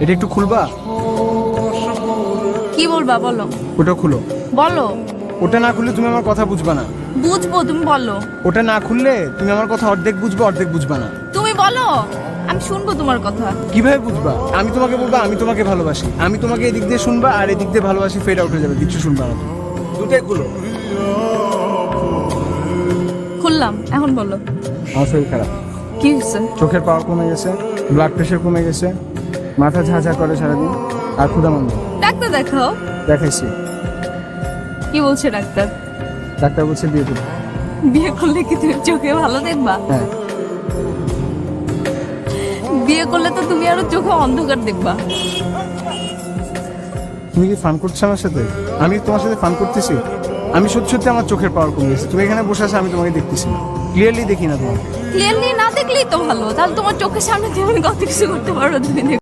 এটা একটু খুলবা? কি বলবা বলো। ওটা খুলো। বলো। ওটা না খুললে তুমি আমার কথা বুঝবা না। বুঝব তুমি বলো। ওটা না খুললে তুমি আমার কথা অর্ধেক বুঝবে অর্ধেক বুঝবা না। তুমি বলো আমি শুনব তোমার কথা। কীভাবে বুঝবা? আমি তোমাকে বলব আমি তোমাকে ভালোবাসি। আমি তোমাকে এদিক দিয়ে শুনবা আর এদিক দিয়ে ভালোবাসি ফেড আউট হয়ে যাবে কিছু শুনবা না। দুটাই খুলো। খুললাম এখন বলো। আমার শরীর খারাপ। কি হয়েছে? চোখের পাওয়ার কমে গেছে ব্লাড প্রেশার কমে গেছে। মাথা ঝা ঝাঁঝা করে সারাদিন। আর ক্ষুদা মন্দ ডাক্তার দেখাও। দেখাইছি। কি বলছে ডাক্তার? ডাক্তার বলছে বিয়ে করতে বিয়ে করলে কি তুমি চোখে ভালো দেখবা? হ্যাঁ। বিয়ে করলে তো তুমি আরও চোখে অন্ধকার দেখবা। তুমি কি ফান করছ আমার সাথে? আমি তোমার সাথে ফান করতেছি? আমি সত্যি সত্যি আমার চোখের পাওয়ার কমে গেছে। তুমি এখানে বসে আছো আমি তোমাকে দেখতেছি না। ক্লিয়ারলি দেখি না তোমাকে। ক্লিয়ারলি না দেখলেই তো ভালো। তাহলে তোমার চোখের সামনে তুমি কত কিছু করতে পারো তুমি।